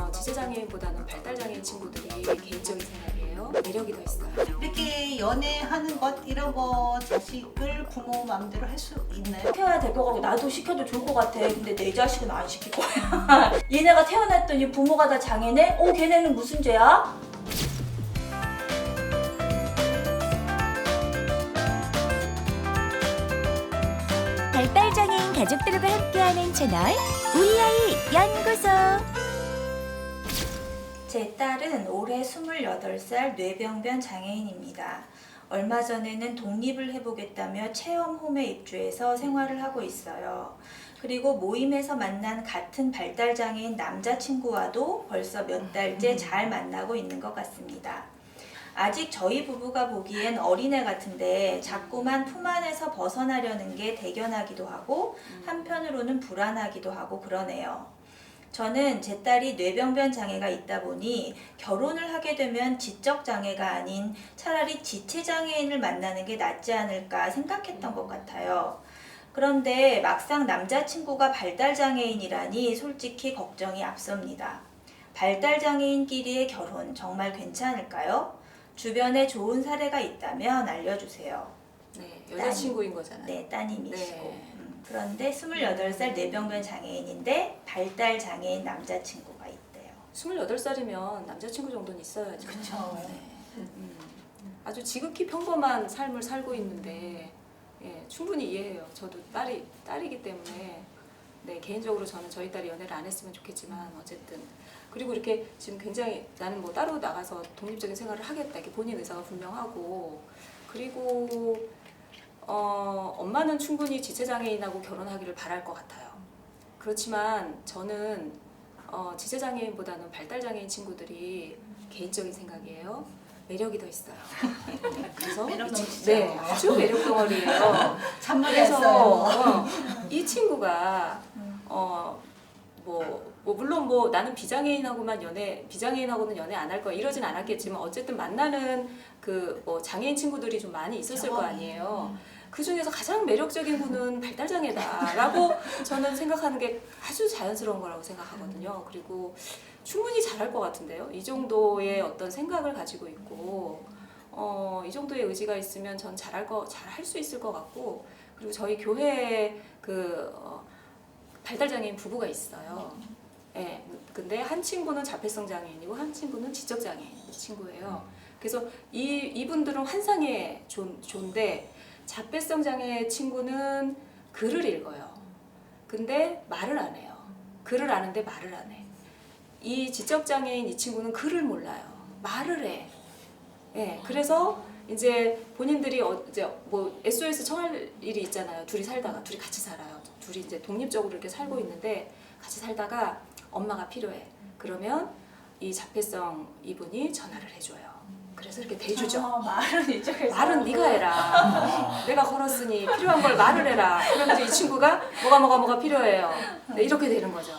어, 지체장애인보다는 발달장애인 친구들이 개인적인 생각이에요. 매력이 더 있어요. 이렇게 연애하는 것 이런 거 자식을 부모 마음대로 할 수 있나요? 시켜야 될 것 같고 나도 시켜도 좋을 것 같아. 근데 내 자식은 안 시킬 거야. 얘네가 태어났더니 부모가 다 장애네? 어 걔네는 무슨 죄야? 발달장애인 가족들과 함께하는 채널 우리 아이 연구소 제 딸은 올해 28살 뇌병변 장애인입니다. 얼마 전에는 독립을 해보겠다며 체험홈에 입주해서 생활을 하고 있어요. 그리고 모임에서 만난 같은 발달장애인 남자친구와도 벌써 몇 달째 잘 만나고 있는 것 같습니다. 아직 저희 부부가 보기엔 어린애 같은데 자꾸만 품 안에서 벗어나려는 게 대견하기도 하고 한편으로는 불안하기도 하고 그러네요. 저는 제 딸이 뇌병변 장애가 있다 보니 결혼을 하게 되면 지적 장애가 아닌 차라리 지체 장애인을 만나는 게 낫지 않을까 생각했던 것 같아요. 그런데 막상 남자친구가 발달 장애인이라니 솔직히 걱정이 앞섭니다. 발달 장애인끼리의 결혼 정말 괜찮을까요? 주변에 좋은 사례가 있다면 알려주세요. 네, 여자친구인 거잖아요. 네, 따님이시고. 네. 음, 그런데 28살 뇌병변 장애인인데 발달 장애인 남자친구가 있대요. 28살이면 남자친구 정도는 있어야죠. 그쵸. 네. 음, 아주 지극히 평범한 삶을 살고 있는데 예, 충분히 이해해요. 저도 딸이 딸이기 때문에 네, 개인적으로 저는 저희 딸이 연애를 안 했으면 좋겠지만 어쨌든 그리고 이렇게 지금 굉장히 나는 뭐 따로 나가서 독립적인 생활을 하겠다 이렇게 본인 의사가 분명하고 그리고 어, 엄마는 충분히 지체장애인하고 결혼하기를 바랄 것 같아요. 그렇지만 저는 어, 지체장애인보다는 발달장애인 친구들이 개인적인 생각이에요. 매력이 더 있어요. 그래서 매력 넘치죠. 네, 아주 매력 덩어리예요. 그래서 어, 이 친구가 어, 뭐, 뭐 물론 뭐 나는 비장애인하고만 연애 비장애인하고는 연애 안 할 거야 이러진 않았겠지만 어쨌든 만나는 그 뭐 장애인 친구들이 좀 많이 있었을 거. 아니에요. 그 중에서 가장 매력적인 분은 발달장애다라고 저는 생각하는 게 아주 자연스러운 거라고 생각하거든요. 그리고 충분히 잘할 것 같은데요. 이 정도의 어떤 생각을 가지고 있고 어, 이 정도의 의지가 있으면 전 잘할 거 잘할 수 있을 것 같고 그리고 저희 교회에 그 어, 발달장애인 부부가 있어요. 예. 근데 한 친구는 자폐성 장애인이고 한 친구는 지적 장애인 친구예요. 그래서 이 이분들은 환상의 존, 존데 자폐성 장애 친구는 글을 읽어요. 근데 말을 안 해요. 글을 아는데 말을 안 해. 이 지적 장애인 이 친구는 글을 몰라요. 말을 해. 예. 그래서 이제 본인들이 어, 이제 뭐 SOS 청할 일이 있잖아요. 둘이 살다가 둘이 같이 살아요. 둘이 이제 독립적으로 이렇게 살고 있는데 같이 살다가 엄마가 필요해. 그러면 이 자폐성 이분이 전화를 해줘요. 그래서 이렇게 대주죠. 어, 말은 이쪽에서 말은 네가 해라. 내가 걸었으니 필요한 걸 말을 해라. 그러면 이제 이 친구가 뭐가 뭐가 뭐가 필요해요. 네, 이렇게 되는 거죠.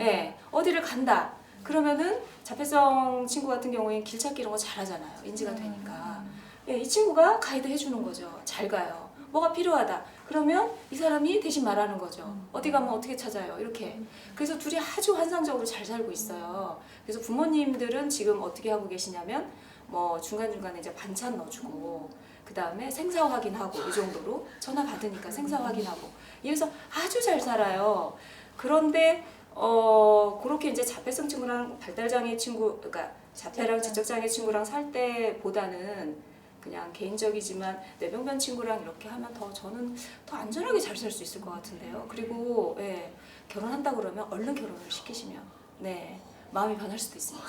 예, 어디를 간다. 그러면은 자폐성 친구 같은 경우에 길 찾기 이런 거 잘하잖아요. 인지가 되니까. 예, 이 친구가 가이드 해주는 거죠. 잘 가요. 뭐가 필요하다. 그러면 이 사람이 대신 말하는 거죠. 어디 가면 어떻게 찾아요. 이렇게. 그래서 둘이 아주 환상적으로 잘 살고 있어요. 그래서 부모님들은 지금 어떻게 하고 계시냐면 뭐 중간중간에 이제 반찬 넣어주고 그 다음에 생사 확인하고 이 정도로 전화 받으니까 생사 확인하고 이래서 아주 잘 살아요. 그런데 어 그렇게 이제 자폐성 친구랑 발달장애 친구 그러니까 자폐랑 지적장애 친구랑 살 때보다는 그냥 개인적이지만 뇌병변 친구랑 이렇게 하면 더 저는 더 안전하게 잘 살 수 있을 것 같은데요. 그리고 예, 결혼한다 그러면 얼른 결혼을 시키시면 네 마음이 변할 수도 있습니다.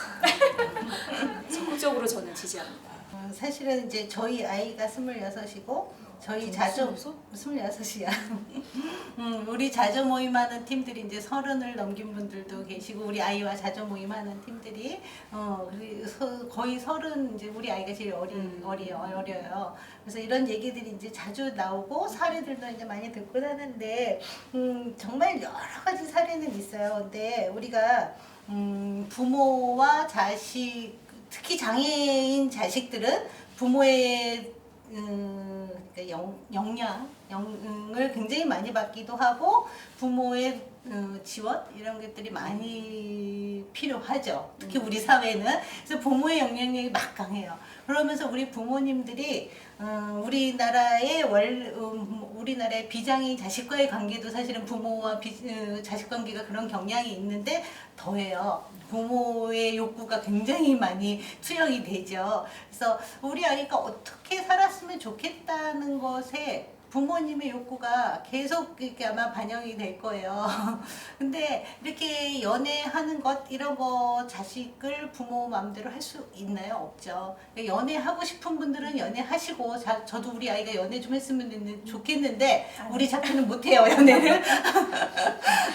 적극적으로 저는 지지합니다. 어, 사실은 이제 저희 아이가 스물여섯이고 저희 자주 스물여섯이야. 음, 우리 자주 모임하는 팀들이 이제 서른을 넘긴 분들도 계시고 우리 아이와 자주 모임하는 팀들이 어 그래서 거의 서른 이제 우리 아이가 제일 어린 음. 어려 어려요. 그래서 이런 얘기들이 이제 자주 나오고 사례들도 이제 많이 듣곤 하는데 음 정말 여러 가지 사례는 있어요. 근데 우리가 음 부모와 자식 특히 장애인 자식들은 부모의 음, 그러니까 영, 영향, 영을 굉장히 많이 받기도 하고 부모의 어, 지원 이런 것들이 많이 필요하죠. 특히 우리 사회는 그래서 부모의 영향력이 막강해요. 그러면서 우리 부모님들이 어, 우리나라의 월 음, 우리나라의 비장애인 자식과의 관계도 사실은 부모와 비, 어, 자식 관계가 그런 경향이 있는데 더해요. 부모의 욕구가 굉장히 많이 투영이 되죠. 그래서 우리 아이가 어떻게 살았으면 좋겠다는 것에 부모님의 욕구가 계속 이렇게 아마 반영이 될 거예요. 근데 이렇게 연애하는 것 이런 거 자식을 부모 마음대로 할 수 있나요? 없죠. 연애하고 싶은 분들은 연애하시고 자, 저도 우리 아이가 연애 좀 했으면 좋겠는데 우리 자체는 못해요 연애를.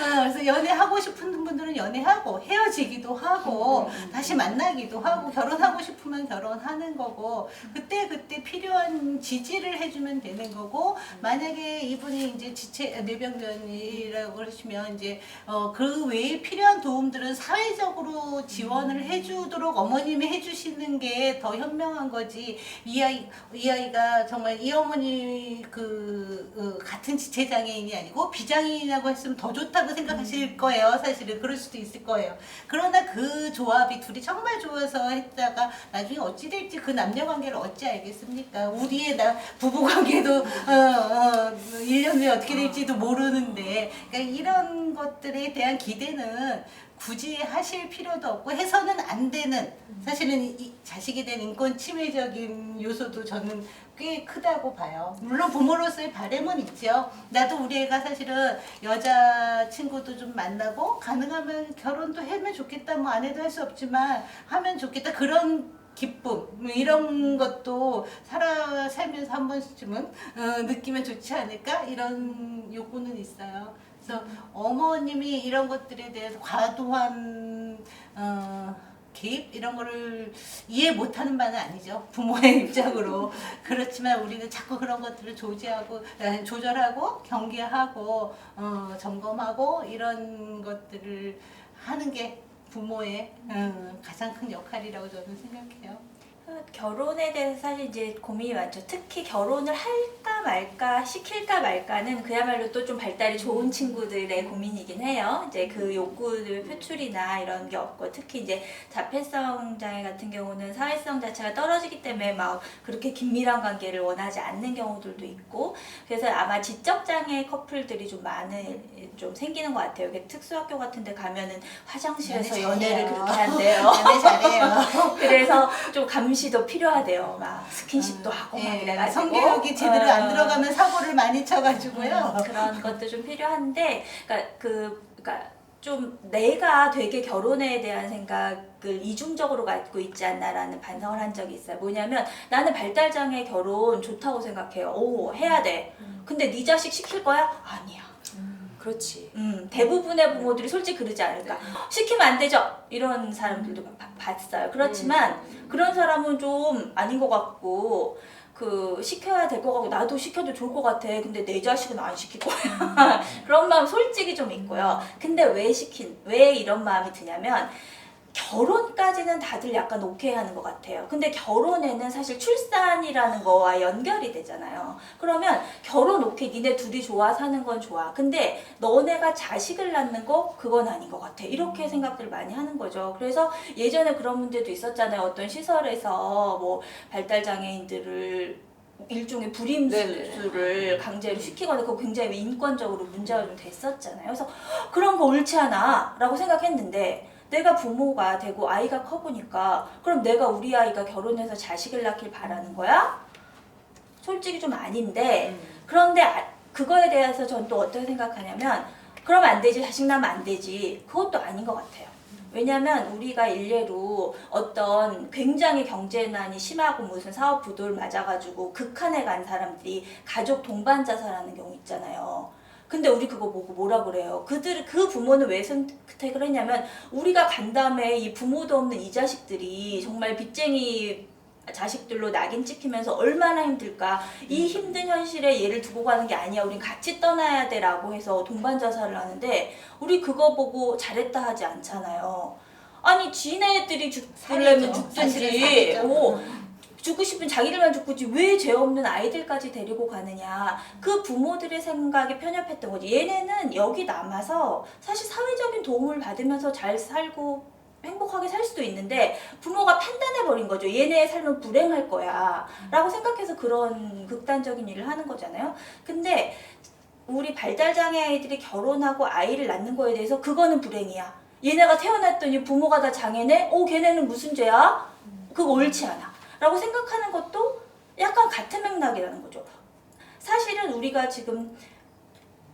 어, 그래서 연애하고 싶은 분들은 연애하고 헤어지기도 하고 다시 만나기도 하고 결혼하고 싶으면 결혼하는 거고 그때 그때 필요한 지지를 해주면 되는 거고 만약에 이분이 이제 지체 뇌병변이라고 그러시면 이제 어, 그 외에 필요한 도움들은 사회적으로 지원을 해주도록 어머님이 해주시는 게 더 현명한 거지. 이 아이 이 아이가 정말 이 어머니 그 어, 같은 지체 장애인이 아니고 비장애인이라고 했으면 더 좋다고 생각하실 거예요. 사실은 그럴 수도 있을 거예요. 그러나 그 조합이 둘이 정말 좋아서 했다가 나중에 어찌 될지 그 남녀 관계를 어찌 알겠습니까? 우리의 나 부부 관계도 어, 어, 1년 후에 어떻게 될지도 모르는데 그러니까 이런 것들에 대한 기대는 굳이 하실 필요도 없고 해서는 안 되는 사실은 이 자식에 대한 인권 침해적인 요소도 저는 꽤 크다고 봐요. 물론 부모로서의 바램은 있죠. 나도 우리 애가 사실은 여자 친구도 좀 만나고 가능하면 결혼도 하면 좋겠다. 뭐 안 해도 할 수 없지만 하면 좋겠다. 그런 기쁨 뭐 이런 것도 살아 살면서 한 번쯤은 어, 느끼면 좋지 않을까? 이런 욕구는 있어요. 그래서 어머님이 이런 것들에 대해서 과도한 어, 개입? 이런 거를 이해 못하는 바는 아니죠. 부모의 입장으로. 그렇지만 우리는 자꾸 그런 것들을 조지하고 에, 조절하고 경계하고 어, 점검하고 이런 것들을 하는 게 부모의 어, 가장 큰 역할이라고 저는 생각해요. 결혼에 대해서 사실 이제 고민이 많죠. 특히 결혼을 할까 말까, 시킬까 말까는 그야말로 또 좀 발달이 좋은 친구들의 고민이긴 해요. 이제 그 욕구들 표출이나 이런 게 없고, 특히 이제 자폐성 장애 같은 경우는 사회성 자체가 떨어지기 때문에 막 그렇게 긴밀한 관계를 원하지 않는 경우들도 있고, 그래서 아마 지적 장애 커플들이 좀 많은 좀 생기는 것 같아요. 이게 특수학교 같은 데 가면은 화장실에서 연애 연애를. 그렇게 한대요. 연애 잘해요. 그래서 좀 감시 도 필요하대요. 막 스킨십도 하고 막 예, 이래가지고 성교육이 제대로 어, 안 들어가면 사고를 많이 쳐가지고요. 음, 그런 것도 좀 필요한데, 그러니까 그, 그러니까 좀 내가 되게 결혼에 대한 생각을 이중적으로 갖고 있지 않나라는 반성을 한 적이 있어요. 뭐냐면 나는 발달장애 결혼 좋다고 생각해요. 오 해야 돼. 근데 네 자식 시킬 거야? 아니야. 그렇지. 음, 대부분의 부모들이 솔직히 그러지 않을까. 시키면 안 되죠. 이런 사람들도 바- 봤어요. 그렇지만 음. 그런 사람은 좀 아닌 것 같고 그 시켜야 될 것 같고 나도 시켜도 좋을 것 같아. 근데 내 자식은 안 시킬 거야. 그런 마음 솔직히 좀 있고요. 근데 왜 시킨 왜 이런 마음이 드냐면 결혼까지는 다들 약간 오케이 하는 것 같아요. 근데 결혼에는 사실 출산이라는 거와 연결이 되잖아요. 그러면 결혼 오케이, 니네 둘이 좋아 사는 건 좋아. 근데 너네가 자식을 낳는 거 그건 아닌 것 같아. 이렇게 생각들을 많이 하는 거죠. 그래서 예전에 그런 문제도 있었잖아요. 어떤 시설에서 뭐 발달 장애인들을 일종의 불임 네네. 수술을 강제로 시키거나 그거 굉장히 인권적으로 문제가 좀 됐었잖아요. 그래서 그런 거 옳지 않아라고 생각했는데 내가 부모가 되고 아이가 커보니까 그럼 내가 우리 아이가 결혼해서 자식을 낳길 바라는 거야? 솔직히 좀 아닌데 그런데 아- 그거에 대해서 전 또 어떻게 생각하냐면 그러면 안 되지 자식 낳으면 안 되지 그것도 아닌 것 같아요. 왜냐면 우리가 일례로 어떤 굉장히 경제난이 심하고 무슨 사업 부도를 맞아가지고 극한에 간 사람들이 가족 동반 자살하는 경우 있잖아요. 근데 우리 그거 보고 뭐라 그래요? 그들 그 부모는 왜 선택을 했냐면 우리가 간 다음에 이 부모도 없는 이 자식들이 정말 빚쟁이 자식들로 낙인 찍히면서 얼마나 힘들까 이 힘든 현실에 얘를 두고 가는 게 아니야 우린 같이 떠나야 돼 라고 해서 동반 자살을 하는데 우리 그거 보고 잘했다 하지 않잖아요 아니 지네들이. 사실은 죽든지. 오, 죽고 싶은 자기들만 죽고지 왜 죄 없는 아이들까지 데리고 가느냐. 그 부모들의 생각에 편협했던 거지. 얘네는 여기 남아서 사실 사회적인 도움을 받으면서 잘 살고 행복하게 살 수도 있는데 부모가 판단해 버린 거죠. 얘네의 삶은 불행할 거야 라고 생각해서 그런 극단적인 일을 하는 거잖아요. 근데 우리 발달 장애 아이들이 결혼하고 아이를 낳는 거에 대해서 그거는 불행이야. 얘네가 태어났더니 부모가 다 장애네? 어 걔네는 무슨 죄야? 그거 옳지 않아 라고 생각하는 것도 약간 같은 맥락이라는 거죠. 사실은 우리가 지금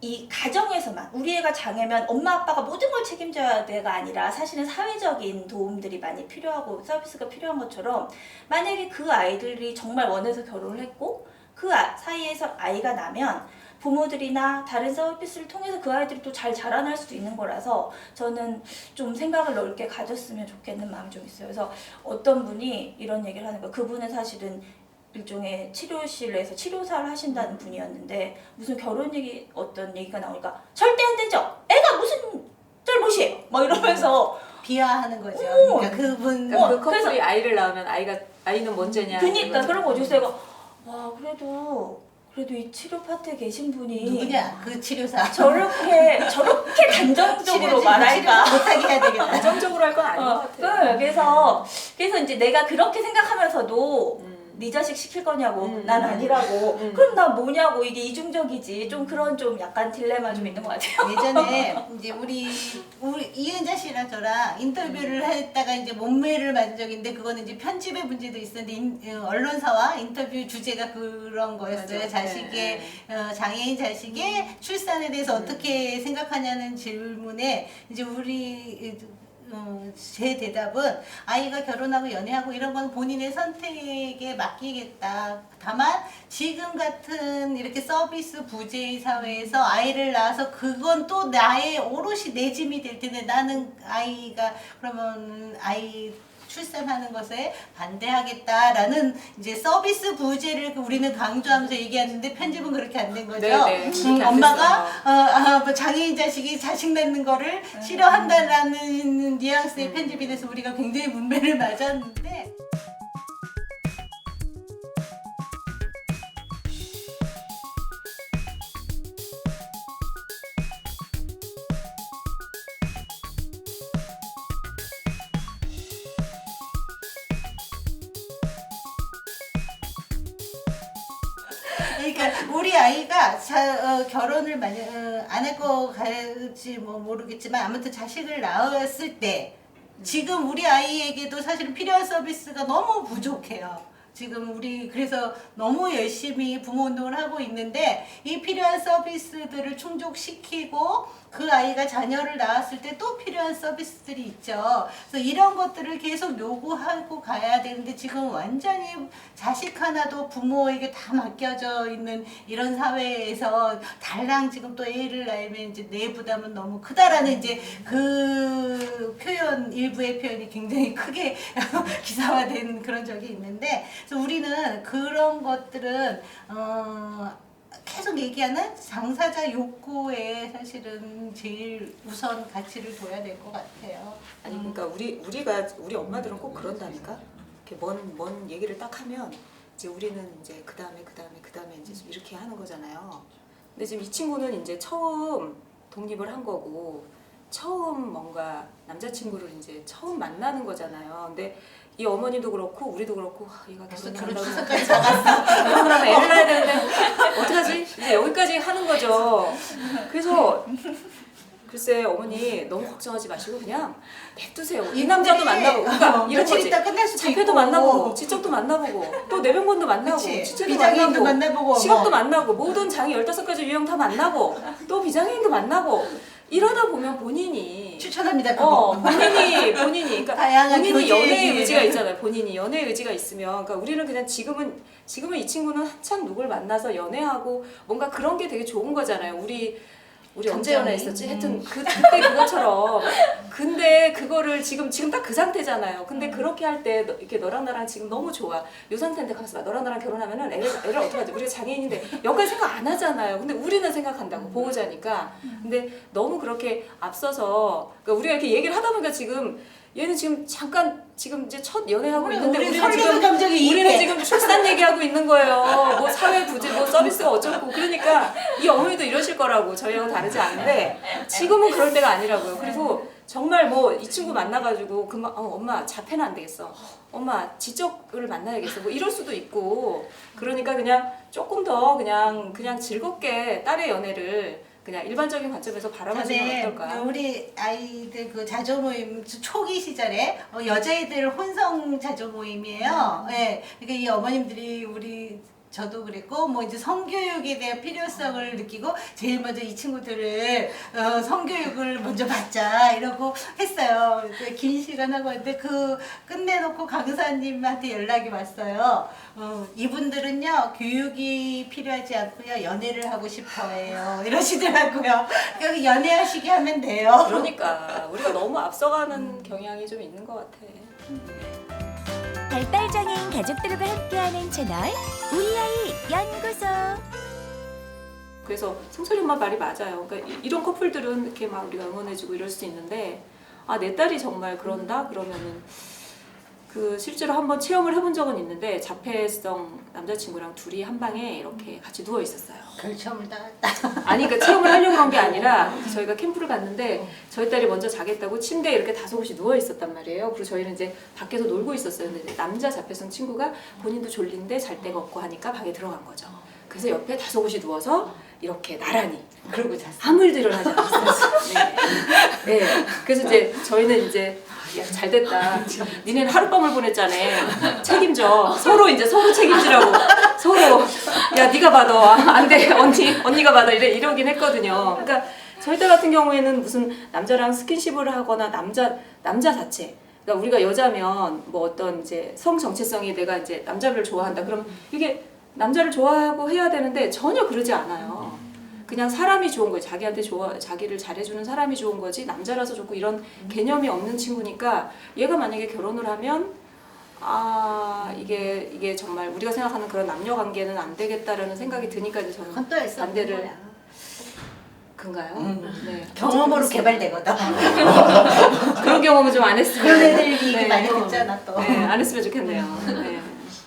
이 가정에서만 우리 애가 장애면 엄마 아빠가 모든 걸 책임져야 돼가 아니라 사실은 사회적인 도움들이 많이 필요하고 서비스가 필요한 것처럼 만약에 그 아이들이 정말 원해서 결혼을 했고 그 아- 사이에서 아이가 나면 부모들이나 다른 서비스를 통해서 그 아이들이 또 잘 자라날 수도 있는 거라서 저는 좀 생각을 넓게 가졌으면 좋겠는 마음이 좀 있어요. 그래서 어떤 분이 이런 얘기를 하는 거예요. 그분은 사실은 일종의 치료실에서 치료사를 하신다는 분이었는데 무슨 결혼 얘기 어떤 얘기가 나오니까 절대 안 되죠. 애가 무슨 잘못이에요. 막 이러면서 비하하는 거죠. 오! 그러니까 그분 그러니까 어, 그 커플이 아이를 낳으면 아이가 아이는 뭔죄냐. 그니까 이런 그런 거죠. 그래서 내가 와 그래도 그래도 이 치료 파트에 계신 분이 누구냐 그 치료사. 저렇게 저렇게 단정적으로 말할까? 못하게 해야 되겠다. 안정적으로 할 건 아닌 것 어, 같아요. 그, 그래서 그래서 이제 내가 그렇게 생각하면서도 음. 네 자식 시킬 거냐고 음. 난 아니라고 음. 그럼 난 뭐냐고 이게 이중적이지 좀 그런 좀 약간 딜레마 좀 있는 것 같아요. 예전에 이제 우리 우리 이은자 씨랑 저랑 인터뷰를 했다가 이제 몸매를 맞은 적이 있는데 그거는 이제 편집의 문제도 있었는데 인- 어, 언론사와 인터뷰 주제가 그런 거였어요. 맞아요. 자식의 네, 어, 장애인 자식의 출산에 대해서 어떻게 생각하냐는 질문에 이제 우리 어, 제 대답은 아이가 결혼하고 연애하고 이런 건 본인의 선택에 맡기겠다. 다만 지금 같은 이렇게 서비스 부재의 사회에서 아이를 낳아서 그건 또 나의 오롯이 내 짐이 될 텐데 나는 아이가 그러면 아이 출산하는 것에 반대하겠다라는 이제 서비스 부재를 우리는 강조하면서 얘기하는데 편집은 그렇게 안 된 거죠. 네, 네. 음, 엄마가 됐어요. 어, 아, 뭐 장애인 자식이 자식 낳는 거를 싫어한다라는 뉘앙스의 음. 편집이 돼서 우리가 굉장히 문매를 맞았는데 그러니까 우리 아이가 자, 어, 결혼을 만약 어, 안 할 거 갈지 뭐 모르겠지만 아무튼 자식을 낳았을 때 지금 우리 아이에게도 사실은 필요한 서비스가 너무 부족해요. 지금 우리 그래서 너무 열심히 부모 운동을 하고 있는데 이 필요한 서비스들을 충족시키고 그 아이가 자녀를 낳았을 때 또 필요한 서비스들이 있죠. 그래서 이런 것들을 계속 요구하고 가야 되는데 지금 완전히 자식 하나도 부모에게 다 맡겨져 있는 이런 사회에서 달랑 지금 또 애를 낳으면 이제 내 부담은 너무 크다라는 이제 그 표현 일부의 표현이 굉장히 크게 기사화된 그런 적이 있는데 그래서 우리는 그런 것들은 어 계속 얘기하는 당사자 욕구에 사실은 제일 우선 가치를 둬야 될 것 같아요. 아니 그러니까 우리 우리가 우리 엄마들은 꼭 그런다니까. 이렇게 먼 먼 얘기를 딱 하면 이제 우리는 이제 그 다음에 그 다음에 그 다음에 이제 좀 이렇게 하는 거잖아요. 근데 지금 이 친구는 이제 처음 독립을 한 거고 처음 뭔가 남자친구를 이제 처음 만나는 거잖아요. 근데 이 어머니도 그렇고 우리도 그렇고 아, 얘가 벌써 결혼 추석까지 잡았어. 결혼을 하면 애를 낳아야 되는데 어떡하지? 이제 여기까지 하는 거죠. 그래서 글쎄 어머니 너무 걱정하지 마시고 그냥 냅두세요. 이 남자도 만나보고 그러니까 어, 이런 며칠 거지. 있다 끝날 수도 자폐도 있고. 만나보고 지적도 만나보고 또 내병원도 만나고 그치. 지체도 비장애인도 만나고 만나보고 시각도 뭐. 만나고 모든 장애 15가지 유형 다 만나고 또 비장애인도 만나고 이러다 보면 본인이 추천합니다. 그거. 어, 본인이 본인이 그러니까 다양한 본인이 교제의 연애의 기회를. 의지가 있잖아요. 본인이 연애의 의지가 있으면 그러니까 우리는 그냥 지금은 지금은 이 친구는 한참 누굴 만나서 연애하고 뭔가 그런 게 되게 좋은 거잖아요. 우리 우리 언제 감정이. 연애했었지? 하여튼 그 그때 그것처럼 근데 그거를 지금 지금 딱 그 상태잖아요. 근데 그렇게 할 때 이렇게 너랑 나랑 지금 너무 좋아. 요 상태인데 가서 봐. 너랑 나랑 결혼하면은 애를 애를 어떻게 하지? 우리가 장애인인데 여기까지 생각 안 하잖아요. 근데 우리는 생각한다고 보호자니까. 근데 너무 그렇게 앞서서 그러니까 우리가 이렇게 얘기를 하다 보니까 지금 얘는 지금 잠깐 지금 이제 첫 연애하고 있는데 우리 우리는 지금 감정이 우리는. 지금 출산 얘기하고 있는 거예요. 뭐 사회 부재, 뭐 서비스가 어쩌고 그러니까 이 어머니도 이러실 거라고 저희하고 다르지 않은데 지금은 그럴 때가 아니라고요. 그리고 정말 뭐 이 친구 만나가지고 그만 어, 엄마 자폐는 안 되겠어. 엄마 지적을 만나야겠어. 뭐 이럴 수도 있고 그러니까 그냥 조금 더 그냥 그냥 즐겁게 딸의 연애를 그냥 일반적인 관점에서 바라보시면 전에 어떨까? 우리 아이들 그 자조 모임 초기 시절에 어, 여자애들 혼성 자조 모임이에요. 예. 그러니까 이 어머님들이 우리 저도 그랬고 뭐 이제 성교육에 대한 필요성을 느끼고 제일 먼저 이 친구들을 어, 성교육을 먼저 받자 이러고 했어요. 그긴 시간 하고 했는데 그 끝내놓고 강사님한테 연락이 왔어요. 어, 이분들은요 교육이 필요하지 않고요 연애를 하고 싶어해요 이러시더라고요. 여기 연애하시게 하면 돼요. 그러니까 우리가 너무 앞서가는 경향이 좀 있는 것 같아. 발달장애인 가족들과 함께하는 채널 우리 아이 연구소. 그래서 승철이 엄마 말이 맞아요. 그러니까 이- 이런 커플들은 이렇게 막 우리가 응원해주고 이럴 수 있는데 아 내 딸이 정말 그런다 그러면은 그 실제로 한번 체험을 해본 적은 있는데 자폐성 남자친구랑 둘이 한 방에 이렇게 같이 누워 있었어요. 결점을 다 아니 그러니까 체험을 하려고 한 게 아니라 저희가 캠프를 갔는데 저희 딸이 먼저 자겠다고 침대에 이렇게 다섯이 누워 있었단 말이에요. 그리고 저희는 이제 밖에서 놀고 있었어요. 근데 남자 자폐성 친구가 본인도 졸린데 잘 데가 없고 하니까 방에 들어간 거죠. 그래서 옆에 다섯이 누워서 이렇게 나란히 그러고 잤어. 아무 일도 일어나지 않았어요. 네. 네. 그래서 이제 저희는 이제 야, 잘 됐다. 니네는 하룻밤을 보냈잖아. 책임져. 서로 이제 서로 책임지라고. 서로. 야, 네가 받아. 안 돼. 언니, 언니가 받아. 이래, 이러긴 했거든요. 그러니까 저희 딸 같은 경우에는 무슨 남자랑 스킨십을 하거나 남자, 남자 자체. 그러니까 우리가 여자면 뭐 어떤 이제 성 정체성이 내가 이제 남자를 좋아한다. 그러면 이게 남자를 좋아하고 해야 되는데 전혀 그러지 않아요. 그냥 사람이 좋은 거지. 자기한테 좋아, 자기를 잘해주는 사람이 좋은 거지. 남자라서 좋고 이런 개념이 없는 친구니까 얘가 만약에 결혼을 하면 아 이게 이게 정말 우리가 생각하는 그런 남녀 관계는 안 되겠다라는 생각이 드니까 이제 저는 그건 또 애써 반대를. 그런가요? 음. 네. 경험으로 개발되거든. 그런 경험은 좀 안 했으면 그런 애들 얘기 네. 많이 듣잖아 또. 네, 안 했으면 좋겠네요. 네.